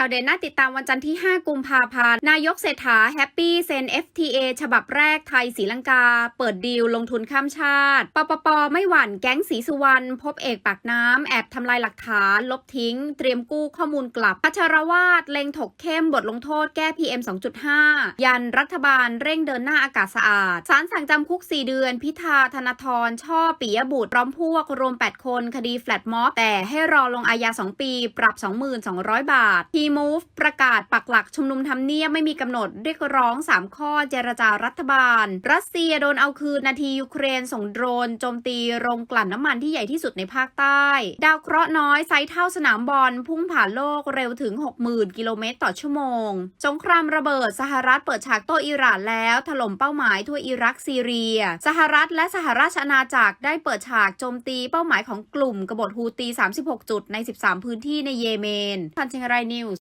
ข่าวเด่นน่าติดตามวันจันทร์ที่ 5 กุมภาพันธ์ นายกเศรษฐาแฮปปี้เซ็น FTA ฉบับแรกไทยศรีลังกา เปิดดีลลงทุนข้ามชาติ ปปป ไม่หวั่นแก๊งสีสุวรรณพบเอกปากน้ำ แอบทำลายหลักฐาน ลบทิ้ง เตรียมกู้ข้อมูลกลับพัชรวาดเล็งถกเข้มบทลงโทษแก้ PM 2.5 ยันรัฐบาลเร่งเดินหน้าอากาศสะอาด ศาลสั่งจำคุก 4 เดือน พิธาธนาธรช่อปิยบุตรพร้อมพวกรวม 8 คน คดีแฟลตม็อบแต่ให้รอลงอาญา 2 ปี ปรับ 2,200 บาททีมูฟประกาศปักหลักชุมนุมทำเนียบไม่มีกำหนดเรียกร้อง 3 ข้อเจรจารัฐบาล รัสเซียโดนเอาคืนนาทียูเครนส่งโดรนโจมตีโรงกลั่นน้ำมันที่ใหญ่ที่สุดในภาคใต้ ดาวเคราะห์น้อยไซส์เท่าสนามบอลพุ่งผ่านโลกเร็วถึง 60,000 กิโลเมตรต่อชั่วโมง สงครามระเบิดสหรัฐเปิดฉากโต้อิหร่านแล้วถล่มเป้าหมายทั่วอิรักซีเรีย สหรัฐและสหราชอาณาจักรได้เปิดฉากโจมตีเป้าหมายของกลุ่มกบฏฮูตี 36 จุดใน 13 พื้นที่ในเยเมนพันชิงไรนิวส์